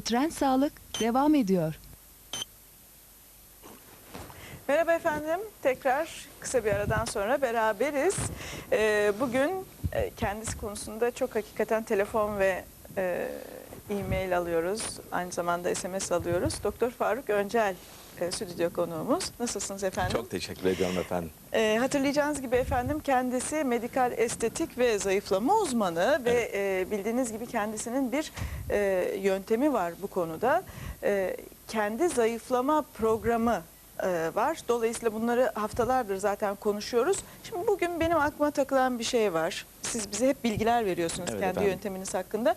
Trend Sağlık devam ediyor. Merhaba efendim. Tekrar kısa bir aradan sonra beraberiz. Ee, bugün e, kendisi konusunda çok hakikaten telefon ve e, e-mail alıyoruz. Aynı zamanda SMS alıyoruz. Doktor Faruk Öncel e, stüdyo konuğumuz. Nasılsınız efendim? Çok teşekkür ediyorum efendim. Ee, hatırlayacağınız gibi efendim kendisi medikal estetik ve zayıflama uzmanı ve e, bildiğiniz gibi kendisinin bir e, yöntemi var bu konuda. E, kendi zayıflama programı e, var. Dolayısıyla bunları haftalardır zaten konuşuyoruz. Şimdi bugün benim aklıma takılan bir şey var. Siz bize hep bilgiler veriyorsunuz Evet kendi efendim. yönteminiz hakkında.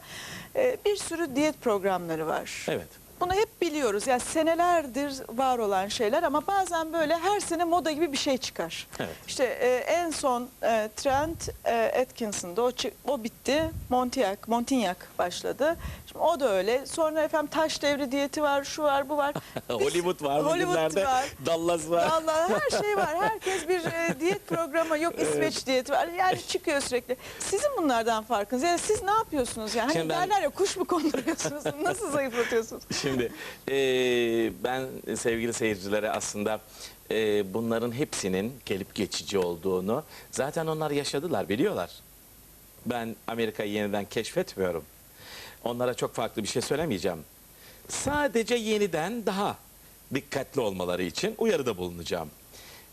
E, bir sürü diyet programları var. Evet. Bunu hep biliyoruz. Yani senelerdir var olan şeyler ama bazen böyle her sene moda gibi bir şey çıkar. Evet. İşte e, en son e, Trent e, Atkinson'da o, o bitti. Montillac, Montignac başladı. Şimdi o da öyle. Sonra efendim taş devri diyeti var, şu var, bu var. Hollywood var bugünlerde. var. Dallas var. Vallahi her şey var. Herkes bir e, diyet programı yok İsveç diyeti var. Yani çıkıyor sürekli. Sizin bunlardan farkınız. Yani siz ne yapıyorsunuz yani? Hani Şimdi ben- derler ya kuş mu konduruyorsunuz? Nasıl zayıflatıyorsunuz? Şimdi eee, ben sevgili seyircilere aslında eee, bunların hepsinin gelip geçici olduğunu zaten onlar yaşadılar biliyorlar. Ben Amerika'yı yeniden keşfetmiyorum. Onlara çok farklı bir şey söylemeyeceğim. Sadece yeniden daha dikkatli olmaları için uyarıda bulunacağım.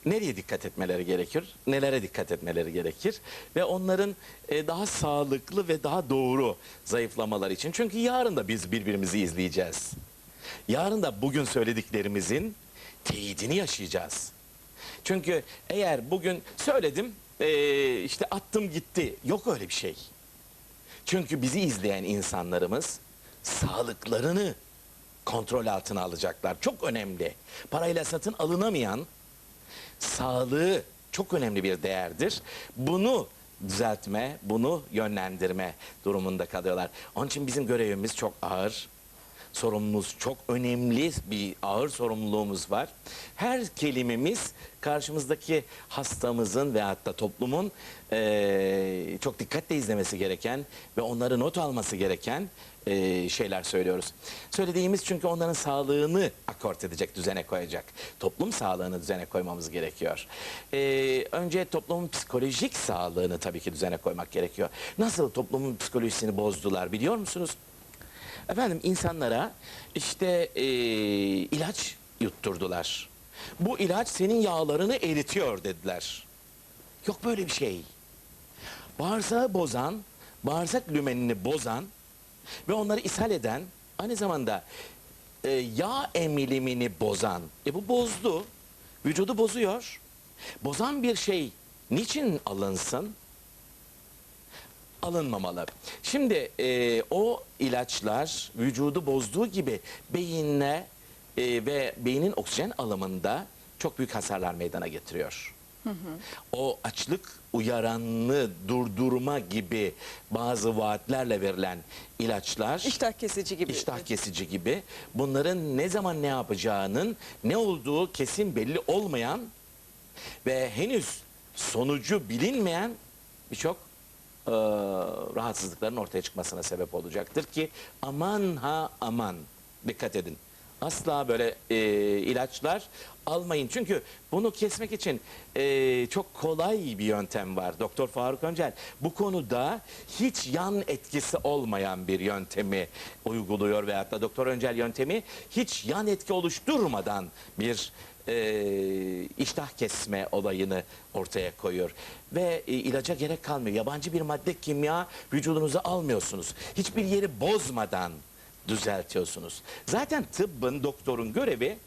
Nereye dikkat etmeleri gerekir? Nelere dikkat etmeleri gerekir? Ve onların e, daha sağlıklı ve daha doğru zayıflamaları için. Çünkü yarın da biz birbirimizi izleyeceğiz. Yarın da bugün söylediklerimizin teyidini yaşayacağız. Çünkü eğer bugün söyledim e, işte attım gitti. Yok öyle bir şey. Çünkü bizi izleyen insanlarımız sağlıklarını kontrol altına alacaklar. Çok önemli. Parayla satın alınamayan sağlığı çok önemli bir değerdir. Bunu düzeltme, bunu yönlendirme durumunda kalıyorlar. Onun için bizim görevimiz çok ağır. Sorumluluğumuz çok önemli bir ağır sorumluluğumuz var. Her kelimemiz karşımızdaki hastamızın ve hatta toplumun eee, çok dikkatle izlemesi gereken ve onları not alması gereken eee, şeyler söylüyoruz. Söylediğimiz çünkü onların sağlığını akort edecek, düzene koyacak. Toplum sağlığını düzene koymamız gerekiyor. Eee, önce toplumun psikolojik sağlığını tabii ki düzene koymak gerekiyor. Nasıl toplumun psikolojisini bozdular biliyor musunuz? Efendim insanlara işte eee, ilaç yutturdular. Bu ilaç senin yağlarını eritiyor dediler. Yok böyle bir şey. Bağırsağı bozan, bağırsak lümenini bozan ve onları ishal eden aynı zamanda e, yağ emilimini bozan. E bu bozdu. Vücudu bozuyor. Bozan bir şey niçin alınsın? alınmamalı. Şimdi e, o ilaçlar vücudu bozduğu gibi beyinle e, ve beynin oksijen alımında çok büyük hasarlar meydana getiriyor. O açlık uyaranını durdurma gibi bazı vaatlerle verilen ilaçlar İştah kesici gibi. iştah kesici gibi bunların ne zaman ne yapacağının ne olduğu kesin belli olmayan ve henüz sonucu bilinmeyen birçok eee, rahatsızlıkların ortaya çıkmasına sebep olacaktır ki aman ha aman dikkat edin. Asla böyle eee, ilaçlar almayın. Çünkü bunu kesmek için eee, çok kolay bir yöntem var. Doktor Faruk Öncel bu konuda hiç yan etkisi olmayan bir yöntemi uyguluyor veyahut da Doktor Öncel yöntemi hiç yan etki oluşturmadan bir e, iştah kesme olayını ortaya koyuyor. Ve e, ilaca gerek kalmıyor. Yabancı bir madde kimya vücudunuza almıyorsunuz. Hiçbir yeri bozmadan düzeltiyorsunuz. Zaten tıbbın, doktorun görevi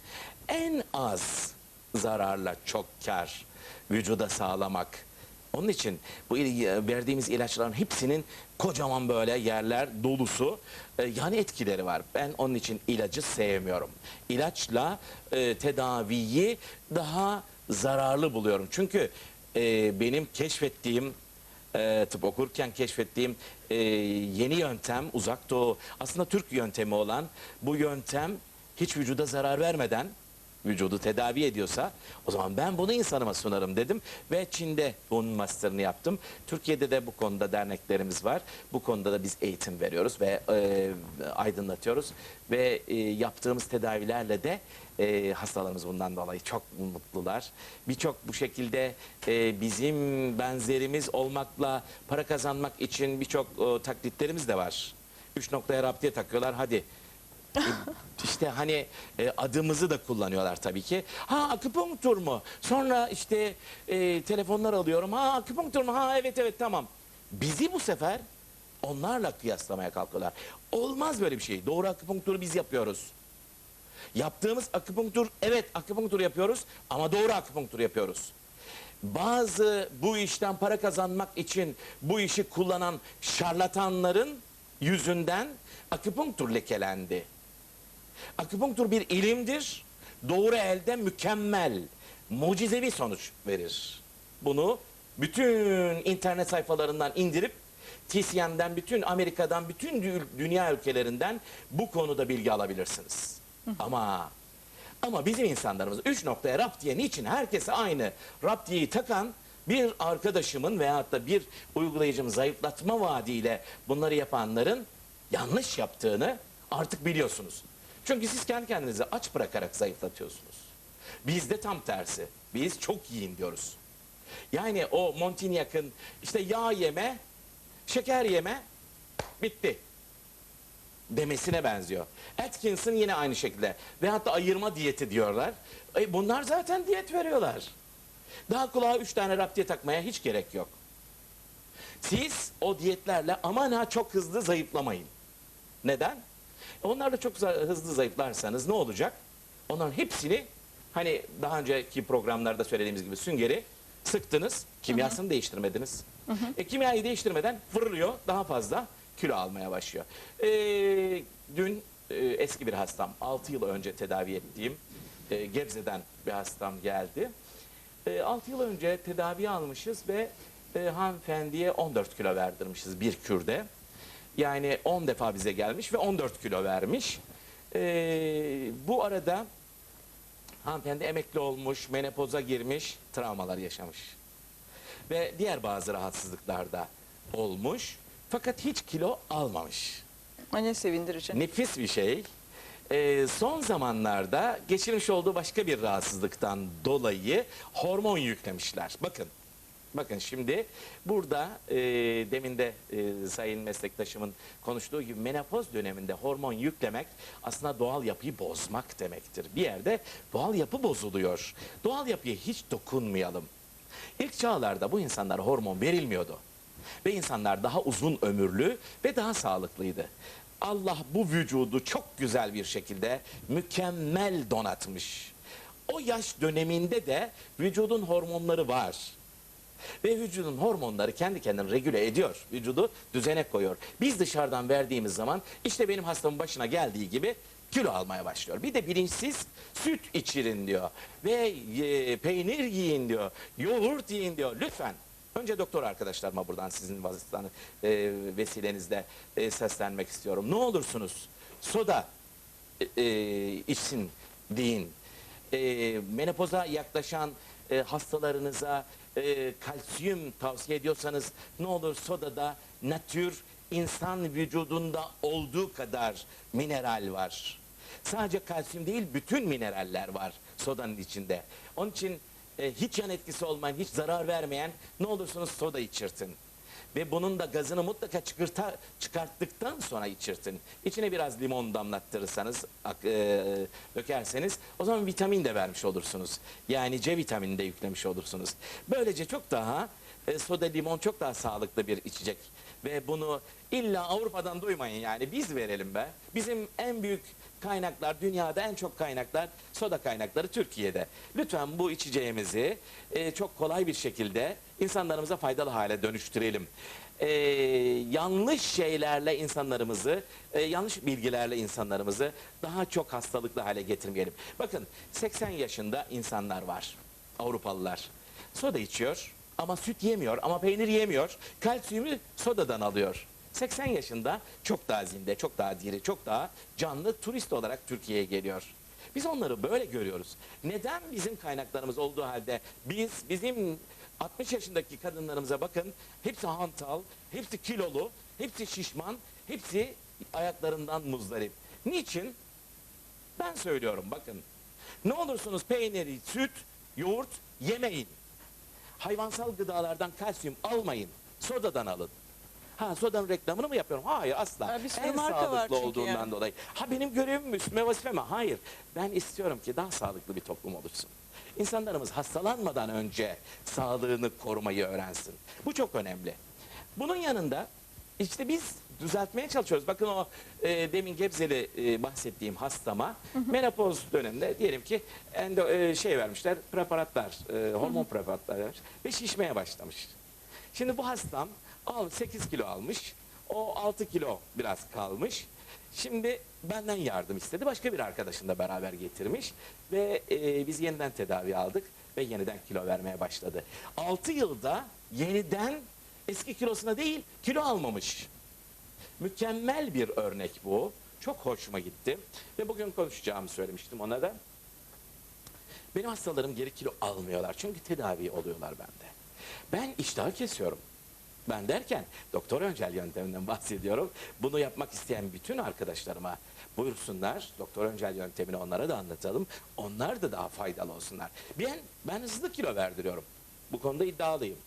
en az zararla çok kar vücuda sağlamak. Onun için bu il- verdiğimiz ilaçların hepsinin kocaman böyle yerler dolusu e, yan etkileri var. Ben onun için ilacı sevmiyorum. İlaçla e, tedaviyi daha zararlı buluyorum. Çünkü e, benim keşfettiğim e, tıp okurken keşfettiğim e, yeni yöntem uzak doğu. Aslında Türk yöntemi olan bu yöntem hiç vücuda zarar vermeden vücudu tedavi ediyorsa o zaman ben bunu insanıma sunarım dedim ve Çin'de bunun master'ını yaptım. Türkiye'de de bu konuda derneklerimiz var. Bu konuda da biz eğitim veriyoruz ve e, aydınlatıyoruz ve e, yaptığımız tedavilerle de e, hastalarımız bundan dolayı çok mutlular. Birçok bu şekilde e, bizim benzerimiz olmakla para kazanmak için birçok e, taklitlerimiz de var. Üç noktaya raptiye takıyorlar hadi işte hani e, adımızı da kullanıyorlar tabii ki. Ha akupunktur mu? Sonra işte e, telefonlar alıyorum. Ha akupunktur mu? Ha evet evet tamam. Bizi bu sefer onlarla kıyaslamaya kalkıyorlar. Olmaz böyle bir şey. Doğru akupunkturu biz yapıyoruz. Yaptığımız akupunktur evet akupunktur yapıyoruz ama doğru akupunktur yapıyoruz. Bazı bu işten para kazanmak için bu işi kullanan şarlatanların yüzünden akupunktur lekelendi. Akupunktur bir ilimdir. Doğru elde mükemmel, mucizevi sonuç verir. Bunu bütün internet sayfalarından indirip TCM'den, bütün Amerika'dan, bütün dü- dünya ülkelerinden bu konuda bilgi alabilirsiniz. Ama ama bizim insanlarımız üç noktaya raptiye niçin herkese aynı raptiyeyi takan bir arkadaşımın veyahut da bir uygulayıcımın zayıflatma vaadiyle bunları yapanların yanlış yaptığını artık biliyorsunuz. Çünkü siz kendi kendinizi aç bırakarak zayıflatıyorsunuz. Bizde tam tersi. Biz çok yiyin diyoruz. Yani o Montignac'ın işte yağ yeme, şeker yeme, bitti demesine benziyor. Atkinson yine aynı şekilde. Ve hatta ayırma diyeti diyorlar. E bunlar zaten diyet veriyorlar. Daha kulağa üç tane raptiye takmaya hiç gerek yok. Siz o diyetlerle aman ha çok hızlı zayıflamayın. Neden? E Onlarla çok za- hızlı zayıflarsanız ne olacak? Onların hepsini hani daha önceki programlarda söylediğimiz gibi süngeri sıktınız, kimyasını değiştirmediniz. E, kimyayı değiştirmeden fırlıyor, daha fazla kilo almaya başlıyor. E, dün e, eski bir hastam, 6 yıl önce tedavi ettiğim e, Gebze'den bir hastam geldi. 6 yıl önce tedavi almışız ve e, hanımefendiye 14 kilo verdirmişiz bir kürde. Yani 10 defa bize gelmiş ve 14 kilo vermiş. E, bu arada hanımefendi emekli olmuş, menopoza girmiş, travmalar yaşamış. Ve diğer bazı rahatsızlıklar da olmuş. Fakat hiç kilo almamış. Ay, Ne sevindirici. Nefis bir şey. Ee, son zamanlarda geçirmiş olduğu başka bir rahatsızlıktan dolayı hormon yüklemişler. Bakın, bakın şimdi burada e, demin de e, sayın meslektaşımın konuştuğu gibi menopoz döneminde hormon yüklemek aslında doğal yapıyı bozmak demektir. Bir yerde doğal yapı bozuluyor. Doğal yapıya hiç dokunmayalım. İlk çağlarda bu insanlara hormon verilmiyordu. Ve insanlar daha uzun ömürlü ve daha sağlıklıydı. Allah bu vücudu çok güzel bir şekilde mükemmel donatmış. O yaş döneminde de vücudun hormonları var. Ve vücudun hormonları kendi kendini regüle ediyor. Vücudu düzene koyuyor. Biz dışarıdan verdiğimiz zaman işte benim hastamın başına geldiği gibi kilo almaya başlıyor. Bir de bilinçsiz süt içirin diyor. Ve e, peynir yiyin diyor. Yoğurt yiyin diyor. Lütfen. Önce doktor arkadaşlarıma buradan sizin vasıtanı, e, vesilenizle e, seslenmek istiyorum. Ne olursunuz soda e, e, içsin deyin. E, menopoza yaklaşan e, hastalarınıza e, kalsiyum tavsiye ediyorsanız ne olur sodada natür insan vücudunda olduğu kadar mineral var. Sadece kalsiyum değil bütün mineraller var sodanın içinde. Onun için e, hiç yan etkisi olmayan, hiç zarar vermeyen ne olursunuz soda içirtin. Ve bunun da gazını mutlaka çıkarta, çıkarttıktan sonra içirtin. İçine biraz limon damlattırırsanız, e, dökerseniz o zaman vitamin de vermiş olursunuz. Yani C vitamini de yüklemiş olursunuz. Böylece çok daha e, soda limon çok daha sağlıklı bir içecek. Ve bunu illa Avrupa'dan duymayın yani biz verelim be. Bizim en büyük kaynaklar, dünyada en çok kaynaklar, soda kaynakları Türkiye'de. Lütfen bu içeceğimizi e, çok kolay bir şekilde insanlarımıza faydalı hale dönüştürelim. E, yanlış şeylerle insanlarımızı, e, yanlış bilgilerle insanlarımızı daha çok hastalıklı hale getirmeyelim. Bakın 80 yaşında insanlar var, Avrupalılar. Soda içiyor ama süt yemiyor ama peynir yemiyor. Kalsiyumu sodadan alıyor. 80 yaşında çok daha zinde, çok daha diri, çok daha canlı turist olarak Türkiye'ye geliyor. Biz onları böyle görüyoruz. Neden bizim kaynaklarımız olduğu halde biz bizim 60 yaşındaki kadınlarımıza bakın hepsi hantal, hepsi kilolu, hepsi şişman, hepsi ayaklarından muzdarip. Niçin? Ben söylüyorum bakın. Ne olursunuz peyniri, süt, yoğurt yemeyin. Hayvansal gıdalardan kalsiyum almayın. Sodadan alın. Ha sodanın reklamını mı yapıyorum? Hayır asla. Ha, bir sürü en marka sağlıklı var çünkü olduğundan yani. dolayı. Ha benim görevim üstüme vazife mi? Hayır. Ben istiyorum ki daha sağlıklı bir toplum oluşsun. İnsanlarımız hastalanmadan önce sağlığını korumayı öğrensin. Bu çok önemli. Bunun yanında işte biz düzeltmeye çalışıyoruz. Bakın o e, demin Gebzeli e, bahsettiğim hastama menopoz döneminde diyelim ki endo, e, şey vermişler preparatlar, e, hormon preparatlar vermiş ve şişmeye başlamış. Şimdi bu hastam 8 kilo almış. O 6 kilo biraz kalmış. Şimdi benden yardım istedi. Başka bir arkadaşını beraber getirmiş. Ve e, biz yeniden tedavi aldık. Ve yeniden kilo vermeye başladı. 6 yılda yeniden eski kilosuna değil kilo almamış. Mükemmel bir örnek bu. Çok hoşuma gitti. Ve bugün konuşacağımı söylemiştim ona da. Benim hastalarım geri kilo almıyorlar. Çünkü tedavi oluyorlar bende. Ben iştahı kesiyorum. Ben derken doktor öncel yönteminden bahsediyorum. Bunu yapmak isteyen bütün arkadaşlarıma buyursunlar. Doktor öncel yöntemini onlara da anlatalım. Onlar da daha faydalı olsunlar. Ben, ben hızlı kilo verdiriyorum. Bu konuda iddialıyım.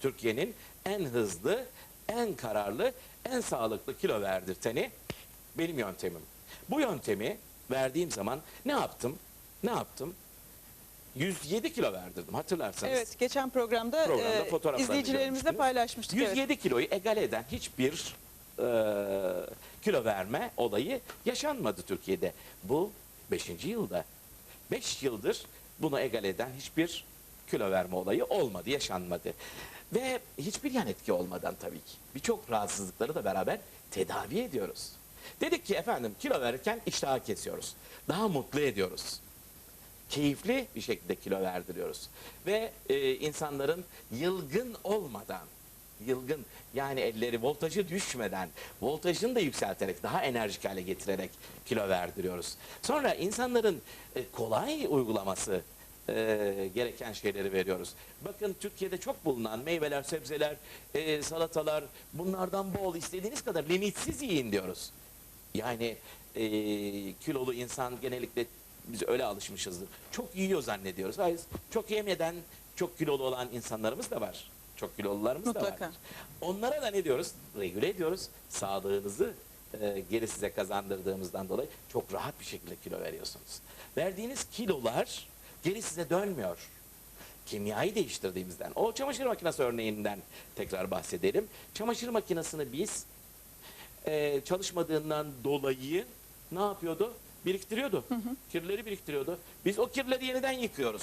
Türkiye'nin en hızlı, en kararlı, en sağlıklı kilo verdirteni benim yöntemim. Bu yöntemi verdiğim zaman ne yaptım? Ne yaptım? 107 kilo verdirdim hatırlarsanız. Evet, geçen programda, Programda e, izleyicilerimizle paylaşmıştık. 107 evet. kiloyu egal eden hiçbir e, kilo verme olayı yaşanmadı Türkiye'de. Bu 5. yılda. 5 yıldır bunu egal eden hiçbir kilo verme olayı olmadı, yaşanmadı. Ve hiçbir yan etki olmadan tabii ki. Birçok rahatsızlıkları da beraber tedavi ediyoruz. Dedik ki efendim kilo verirken iştahı kesiyoruz. Daha mutlu ediyoruz keyifli bir şekilde kilo verdiriyoruz. Ve e, insanların yılgın olmadan, yılgın yani elleri voltajı düşmeden, voltajını da yükselterek, daha enerjik hale getirerek kilo verdiriyoruz. Sonra insanların e, kolay uygulaması e, gereken şeyleri veriyoruz. Bakın Türkiye'de çok bulunan meyveler, sebzeler, e, salatalar bunlardan bol istediğiniz kadar limitsiz yiyin diyoruz. Yani e, kilolu insan genellikle biz öyle alışmışızdır. Çok yiyor zannediyoruz. Hayır, çok yemeden çok kilolu olan insanlarımız da var. Çok kilolularımız da var. Onlara da ne diyoruz? Regüle ediyoruz. Sağlığınızı e, geri size kazandırdığımızdan dolayı çok rahat bir şekilde kilo veriyorsunuz. Verdiğiniz kilolar geri size dönmüyor. Kimyayı değiştirdiğimizden. O çamaşır makinesi örneğinden tekrar bahsedelim. Çamaşır makinesini biz e, çalışmadığından dolayı ne yapıyordu? Biriktiriyordu. Kirleri biriktiriyordu. Biz o kirleri yeniden yıkıyoruz.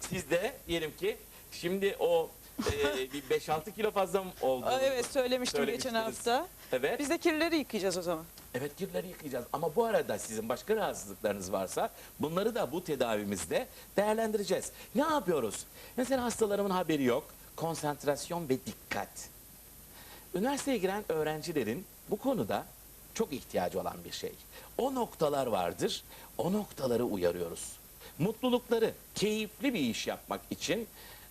Siz de diyelim ki şimdi o e, bir 5-6 kilo fazla oldu? Evet söylemiştim geçen hafta. Evet. Biz de kirleri yıkayacağız o zaman. Evet kirleri yıkayacağız ama bu arada sizin başka rahatsızlıklarınız varsa bunları da bu tedavimizde değerlendireceğiz. Ne yapıyoruz? Mesela hastalarımın haberi yok. Konsantrasyon ve dikkat. Üniversiteye giren öğrencilerin bu konuda çok ihtiyacı olan bir şey. O noktalar vardır. O noktaları uyarıyoruz. Mutlulukları, keyifli bir iş yapmak için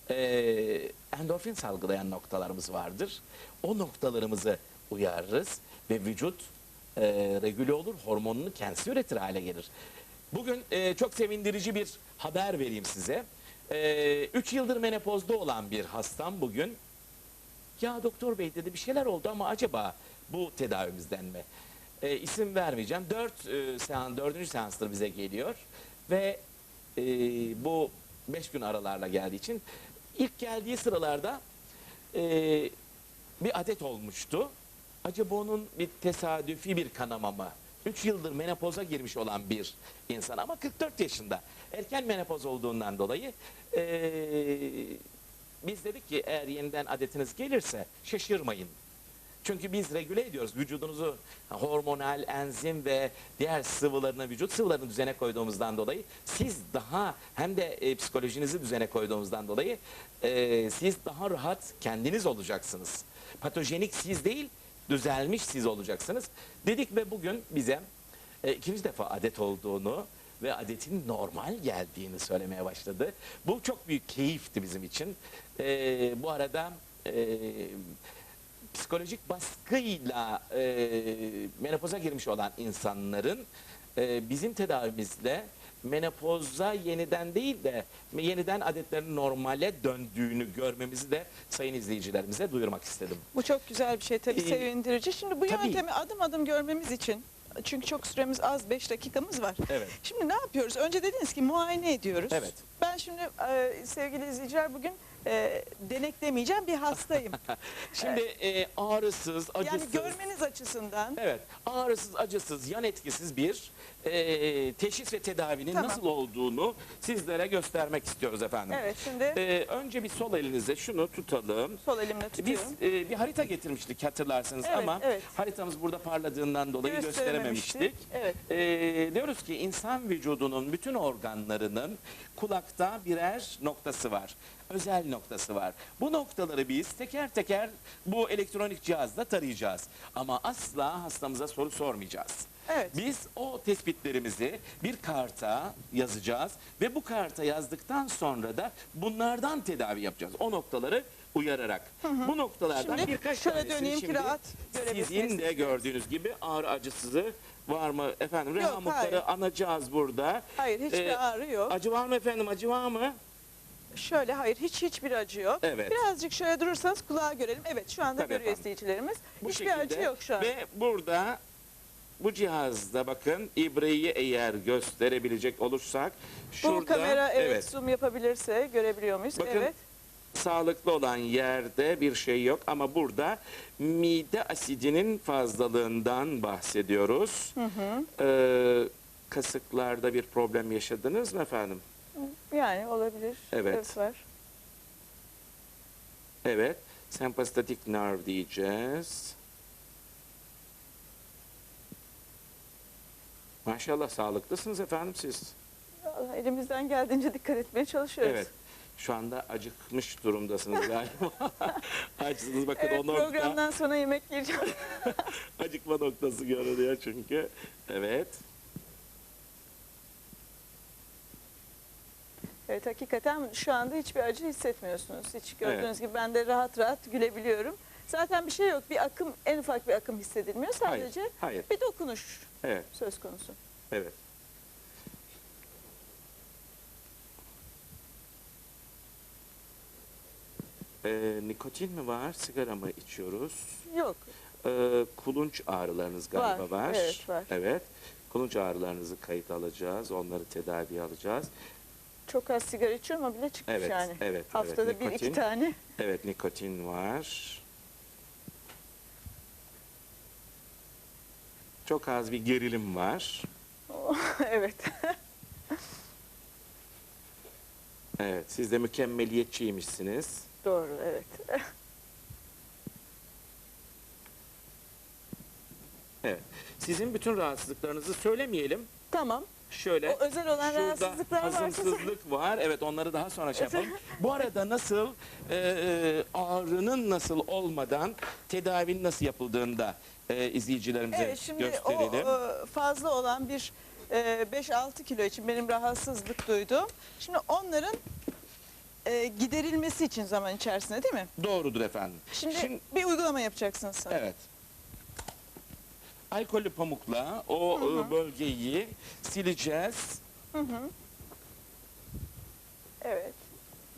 eee, endorfin salgılayan noktalarımız vardır. O noktalarımızı uyarırız ve vücut eee regüle olur, hormonunu kendisi üretir hale gelir. Bugün eee, çok sevindirici bir haber vereyim size. 3 yıldır menopozda olan bir hastam bugün ya doktor bey dedi bir şeyler oldu ama acaba bu tedavimizden mi? E, isim vermeyeceğim. Dört e, seans, dördüncü seanstır bize geliyor ve e, bu beş gün aralarla geldiği için ilk geldiği sıralarda e, bir adet olmuştu. Acaba onun bir tesadüfi bir kanama mı? 3 yıldır menopoza girmiş olan bir insan ama 44 yaşında. Erken menopoz olduğundan dolayı e, biz dedik ki eğer yeniden adetiniz gelirse şaşırmayın. Çünkü biz regüle ediyoruz vücudunuzu hormonal, enzim ve diğer sıvılarını, vücut sıvılarını düzene koyduğumuzdan dolayı siz daha hem de e, psikolojinizi düzene koyduğumuzdan dolayı e, siz daha rahat kendiniz olacaksınız. Patojenik siz değil, düzelmiş siz olacaksınız. Dedik ve bugün bize e, ikinci defa adet olduğunu ve adetin normal geldiğini söylemeye başladı. Bu çok büyük keyifti bizim için. Ee, bu arada e, psikolojik baskıyla e, menopoza girmiş olan insanların e, bizim tedavimizle menopoza yeniden değil de yeniden adetlerin normale döndüğünü görmemizi de sayın izleyicilerimize duyurmak istedim. Bu çok güzel bir şey tabii Ee, sevindirici. Şimdi bu tabii. yöntemi adım adım görmemiz için çünkü çok süremiz az 5 dakikamız var. Evet. Şimdi ne yapıyoruz? Önce dediniz ki muayene ediyoruz. Evet. Ben şimdi e, sevgili izleyiciler bugün e, denek demeyeceğim bir hastayım. Şimdi e, ağrısız, acısız. yani görmeniz açısından Evet, ağrısız, acısız, yan etkisiz bir e, teşhis ve tedavinin Tamam. nasıl olduğunu sizlere göstermek istiyoruz efendim. evet şimdi E, önce bir sol elinize şunu tutalım. sol elimle Biz tutuyorum. e, bir harita getirmiştik hatırlarsınız Evet, ama evet. haritamız burada parladığından dolayı gösterememiştik. Evet. E, diyoruz ki insan vücudunun bütün organlarının kulakta birer noktası var. Özel noktası var. Bu noktaları biz teker teker bu elektronik cihazla tarayacağız. Ama asla hastamıza soru sormayacağız. Evet. Biz o tespitlerimizi bir karta yazacağız ve bu karta yazdıktan sonra da bunlardan tedavi yapacağız. O noktaları uyararak. Bu noktalardan Şimdi birkaç şöyle döneyim ki şimdi rahat görebilirsiniz. Sizin de gördüğünüz gibi ağrı acısızı var mı efendim? Yok, Rehamukları hayır. anacağız burada. Hayır hiçbir Ee, ağrı yok. Acı var mı efendim? Acı var mı? Şöyle hayır hiç hiçbir acı yok. Evet. Birazcık şöyle durursanız kulağa görelim. Evet şu anda Tabii görüyor efendim. izleyicilerimiz. Bu hiçbir şekilde. acı yok şu an. Ve burada bu cihazda bakın ibreyi eğer gösterebilecek olursak şurada Bu kamera evet, zoom yapabilirse görebiliyor muyuz? Bakın, evet. sağlıklı olan yerde bir şey yok ama burada mide asidinin fazlalığından bahsediyoruz. Ee, kasıklarda bir problem yaşadınız mı efendim? Yani olabilir. Evet. var. Evet. Sempastatik nerve diyeceğiz. Maşallah sağlıklısınız efendim siz. Vallahi elimizden geldiğince dikkat etmeye çalışıyoruz. Evet. Şu anda acıkmış durumdasınız galiba. Açsınız bakın Evet, o nokta. programdan sonra yemek yiyeceğim. Acıkma noktası görünüyor çünkü. Evet. evet hakikaten şu anda hiçbir acı hissetmiyorsunuz. Hiç gördüğünüz gibi ben de rahat rahat gülebiliyorum. Zaten bir şey yok. Bir akım, en ufak bir akım hissedilmiyor. Hayır. Sadece Hayır. bir dokunuş Evet. söz konusu. Evet. Ee, nikotin mi var? Sigara mı içiyoruz? Yok. Ee, kulunç ağrılarınız galiba Var, var. evet, var. Evet. Kulunç ağrılarınızı kayıt alacağız. Onları tedavi alacağız. Çok az sigara içiyorum ama bile çıkmış Evet, yani. evet, Haftada evet, bir iki nikotin. tane. Evet, nikotin var. Çok az bir gerilim var. evet. Evet, siz de mükemmeliyetçiymişsiniz. Doğru evet. Evet. Sizin bütün rahatsızlıklarınızı söylemeyelim. tamam. Şöyle. O özel olan rahatsızlıklar varsa hazımsızlık var. Evet onları daha sonra şey yapalım. Bu arada nasıl e, e, ağrının nasıl olmadan tedavinin nasıl yapıldığını da e, izleyicilerimize Evet şimdi gösterelim. o e, fazla olan bir e, 5-6 kilo için benim rahatsızlık duydum. Şimdi onların e, giderilmesi için zaman içerisinde değil mi? Doğrudur efendim. Şimdi, bir uygulama yapacaksınız sanırım. evet. Alkollü pamukla o e, bölgeyi sileceğiz. Evet.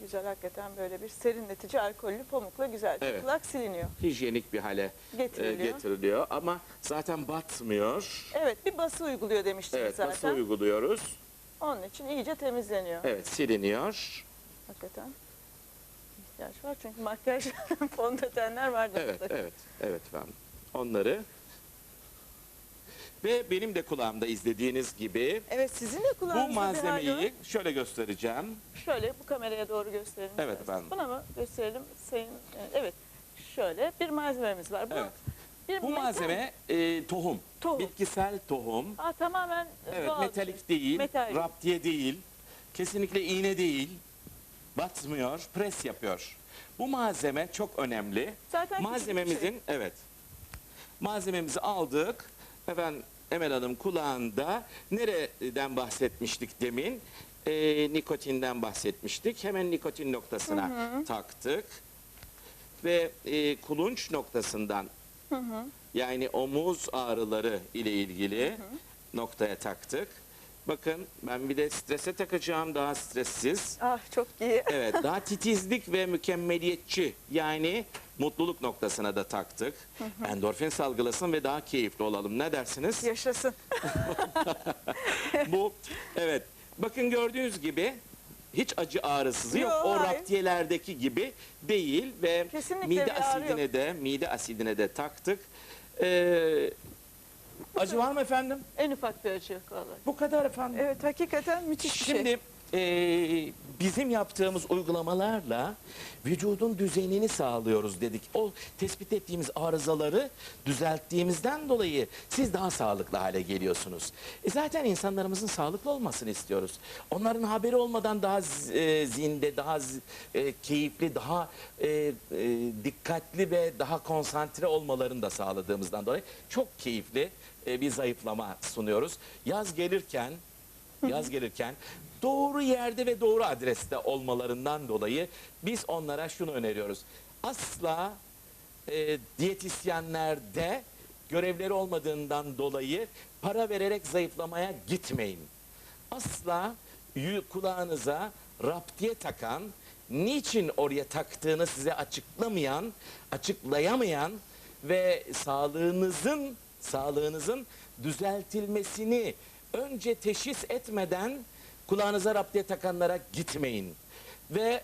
Güzel hakikaten böyle bir serinletici alkollü pamukla güzel Evet. kulak siliniyor. Hijyenik bir hale e, Getiriliyor. getiriliyor ama zaten batmıyor. Evet bir bası uyguluyor demiştiniz Evet, nasıl zaten. uyguluyoruz? Onun için iyice temizleniyor. Evet, siliniyor. Hakikaten ihtiyaç var çünkü makyaj fondötenler var. Evet, mutlaka. evet, evet efendim. Onları ve benim de kulağımda izlediğiniz gibi Evet sizin de bu kulağınızda bir hal var. malzemeyi şöyle göstereceğim. Şöyle bu kameraya doğru gösterelim. Evet isterseniz. efendim. Buna mı gösterelim sayın? e, Evet. Şöyle bir malzememiz var. Bu, Evet. bir Bu metal- malzeme e, tohum. Tohum. Bitkisel tohum. Aa, tamamen Evet, doğal bir metalik şey. değil, Metal. raptiye değil, kesinlikle iğne değil, batmıyor, pres yapıyor. Bu malzeme çok önemli. Zaten küçük bir Malzememizin, şey. evet, malzememizi aldık, efendim Emel Hanım kulağında nereden bahsetmiştik demin? Ee, nikotinden bahsetmiştik. Hemen nikotin noktasına taktık. Ve e, kulunç noktasından yani omuz ağrıları ile ilgili noktaya taktık. Bakın ben bir de strese takacağım daha stressiz. Ah çok iyi. Evet daha titizlik ve mükemmeliyetçi yani mutluluk noktasına da taktık. Endorfin salgılasın ve daha keyifli olalım. Ne dersiniz? Yaşasın. Bu evet. Bakın gördüğünüz gibi hiç acı ağrısızı yok. Yok, O hayır. raptiyelerdeki gibi değil ve Kesinlikle mide asidine de mide asidine de taktık. Ee, acı var mı efendim? En ufak bir acı yok vallahi. Bu kadar efendim. Evet hakikaten müthiş bir şey. Şimdi eee, bizim yaptığımız uygulamalarla vücudun düzenini sağlıyoruz dedik. O tespit ettiğimiz arızaları düzelttiğimizden dolayı siz daha sağlıklı hale geliyorsunuz. E zaten insanlarımızın sağlıklı olmasını istiyoruz. Onların haberi olmadan daha e, zinde, daha e, keyifli, daha e, e, dikkatli ve daha konsantre olmalarını da sağladığımızdan dolayı çok keyifli e, bir zayıflama sunuyoruz. Yaz gelirken yaz gelirken doğru yerde ve doğru adreste olmalarından dolayı biz onlara şunu öneriyoruz. Asla e, diyetisyenlerde görevleri olmadığından dolayı para vererek zayıflamaya gitmeyin. Asla kulağınıza raptiye takan, niçin oraya taktığını size açıklamayan, açıklayamayan ve sağlığınızın sağlığınızın düzeltilmesini önce teşhis etmeden kulağınıza raptiye takanlara gitmeyin. Ve